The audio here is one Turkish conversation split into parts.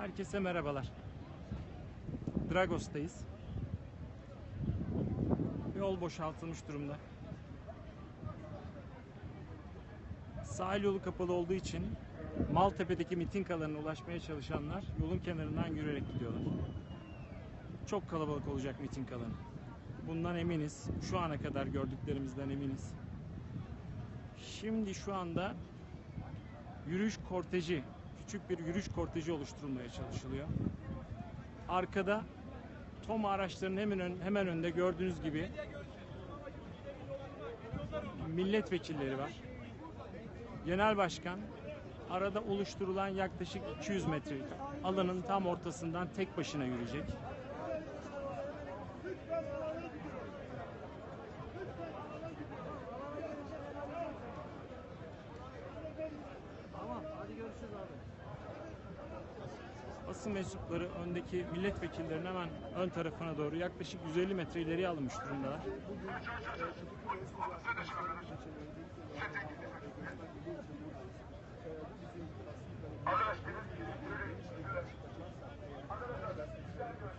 Herkese merhabalar. Dragos'tayız. Yol boşaltılmış durumda. Sahil yolu kapalı olduğu için Maltepe'deki miting alanına ulaşmaya çalışanlar yolun kenarından yürüyerek gidiyorlar. Çok kalabalık olacak miting alanı. Bundan eminiz. Şu ana kadar gördüklerimizden eminiz. Şimdi şu anda yürüyüş korteji, küçük bir yürüyüş korteji oluşturulmaya çalışılıyor. Arkada TOMA araçlarının hemen, ön- hemen önünde gördüğünüz gibi milletvekilleri var. Genel Başkan arada oluşturulan yaklaşık 200 metrelik alanın tam ortasından tek başına yürüyecek. Basın mensupları öndeki milletvekillerinin hemen ön tarafına doğru yaklaşık 150 metre ileriye alınmış durumdalar.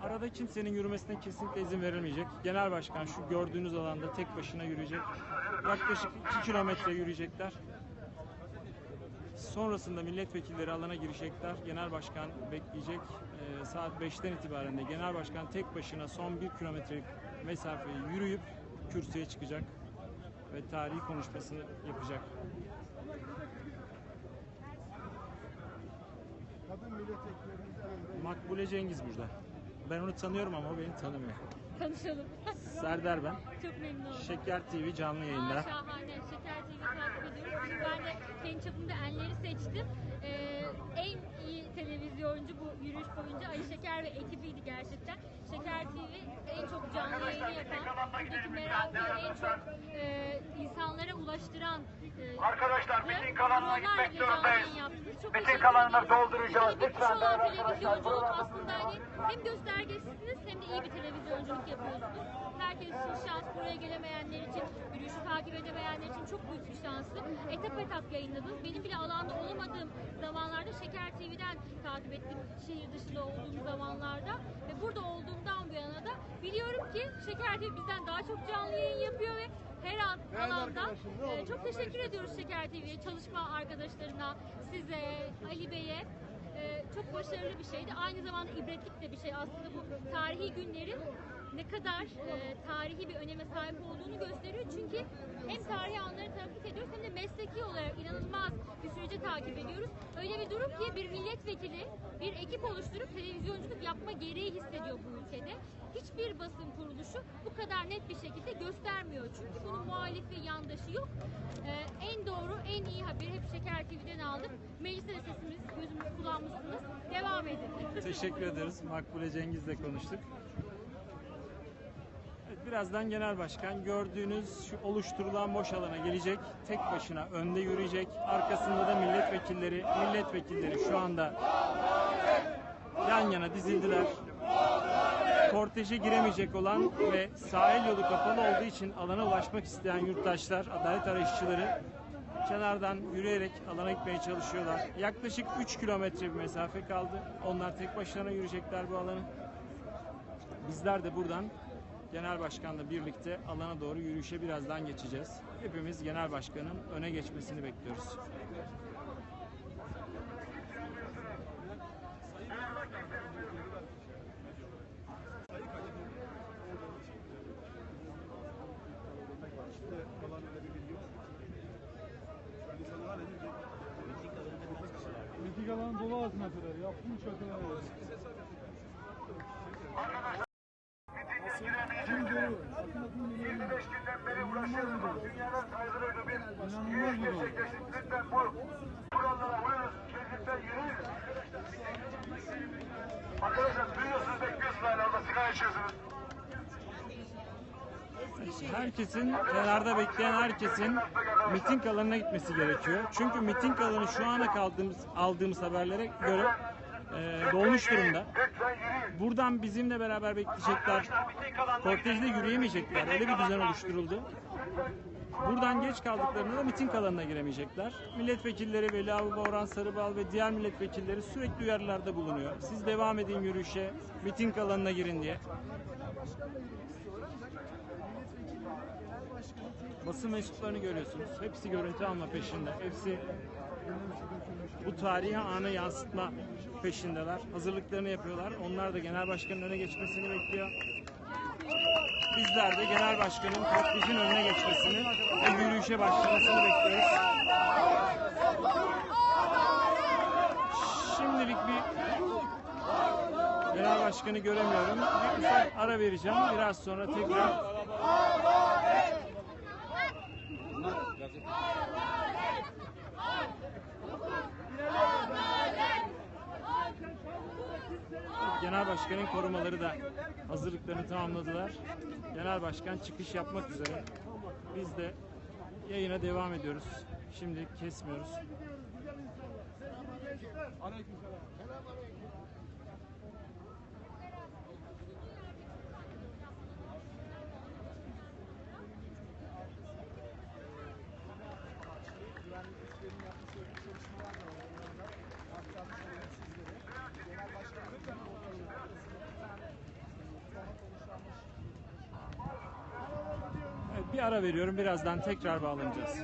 Arada kimsenin yürümesine kesinlikle izin verilmeyecek. Genel Başkan şu gördüğünüz alanda tek başına yürüyecek. Yaklaşık 2 kilometre yürüyecekler. Sonrasında milletvekilleri alana girecekler. Genel Başkan bekleyecek. Ee, saat 5'ten itibaren de Genel Başkan tek başına son 1 kilometrelik mesafeyi yürüyüp kürsüye çıkacak ve tarihi konuşmasını yapacak. Makbule Cengiz burada. Ben onu tanıyorum ama o beni tanımıyor. Tanışalım. Serdar ben. Çok memnun oldum. Şeker TV canlı yayında. Aa, şahane. Şeker TV'yi takip ediyorum. Şimdi ben de kendi çapımda enleri seçtim. Ee, en iyi televizyoncu bu yürüyüş boyunca Ali Şeker ve ekibiydi gerçekten. Şeker TV en çok canlı yayını yapan, buradaki merakı en çok e, insanlara ulaştıran e, Arkadaşlar, miting alanına gitmek zorundayız. Miting alanını dolduracağız. Lütfen değerli arkadaşlar, aslında hani hem de iyi bir televizyonculuk yapıyorsunuz. Herkes için şans, buraya gelemeyenler için, yürüyüşü takip edemeyenler için çok büyük bir şansı. Etap etap yayınladınız. Benim bile alanda olamadığım zamanlarda Şeker TV'den takip ettim şehir dışında olduğum zamanlarda. Ve burada olduğumdan bu yana da biliyorum ki Şeker TV bizden daha çok canlı yayın yapıyor ve her an Değerli alanda e, çok teşekkür ediyoruz Şeker TV'ye, çalışma arkadaşlarına, size, Ali Bey'e. Ee, çok başarılı bir şeydi. Aynı zamanda ibretlik de bir şey. Aslında bu tarihi günlerin ne kadar e, tarihi bir öneme sahip olduğunu gösteriyor. Çünkü hem tarihi anları takip ediyoruz hem de mesleki olarak inanılmaz bir süreci takip ediyoruz. Öyle bir durum ki bir milletvekili bir ekip oluşturup televizyonculuk yapma gereği hissediyor bu ülkede. Hiçbir basın kuruluşu bu kadar net bir şekilde göstermiyor. Çünkü bunun muhalif ve yandaşı yok. Ee, en doğru, en iyi haberi hep Şeker TV'den aldık. Mecliste sesimiz, gözümüz, kulağımızsınız. Devam edin. Teşekkür ederiz. Makbule Cengiz'le konuştuk. Birazdan Genel Başkan gördüğünüz şu oluşturulan boş alana gelecek. Tek başına önde yürüyecek. Arkasında da milletvekilleri, milletvekilleri şu anda yan yana dizildiler. Korteje giremeyecek olan ve sahil yolu kapalı olduğu için alana ulaşmak isteyen yurttaşlar, adalet arayışçıları kenardan yürüyerek alana gitmeye çalışıyorlar. Yaklaşık 3 kilometre bir mesafe kaldı. Onlar tek başlarına yürüyecekler bu alanı. Bizler de buradan Genel Başkan'la birlikte alana doğru yürüyüşe birazdan geçeceğiz. Hepimiz Genel Başkan'ın öne geçmesini bekliyoruz. Alanı dolu ağzına kadar. Yaptım çakılar. Şimdi dolu. 25 Dünyanın saygılı bir İnanılmaz yürüyüş gerçekleştirdik. Lütfen bu kurallara uyunuz. Birlikte yürüyün. Arkadaşlar duyuyorsunuz bekliyorsunuz hala orada sigara içiyorsunuz. Herkesin, kenarda bekleyen herkesin miting alanına gitmesi gerekiyor. Çünkü miting alanı şu ana kaldığımız, aldığımız haberlere göre e, dolmuş durumda. Buradan bizimle beraber bekleyecekler. Kortejde yürüyemeyecekler. Öyle bir düzen oluşturuldu. Buradan geç kaldıklarında da miting alanına giremeyecekler. Milletvekilleri Veli Abi Orhan Sarıbal ve diğer milletvekilleri sürekli uyarılarda bulunuyor. Siz devam edin yürüyüşe, miting alanına girin diye. Basın mensuplarını görüyorsunuz. Hepsi görüntü alma peşinde. Hepsi bu tarihi anı yansıtma peşindeler. Hazırlıklarını yapıyorlar. Onlar da genel başkanın öne geçmesini bekliyor. Bizler de genel başkanın kortejin önüne geçmesini ve yürüyüşe başlamasını bekliyoruz. Şimdilik bir genel başkanı göremiyorum. Bir ara vereceğim. Biraz sonra tekrar Genel Başkan'ın korumaları da hazırlıklarını tamamladılar. Genel Başkan çıkış yapmak üzere. Biz de yayına devam ediyoruz. Şimdi kesmiyoruz. Evet, bir ara veriyorum. Birazdan tekrar bağlanacağız.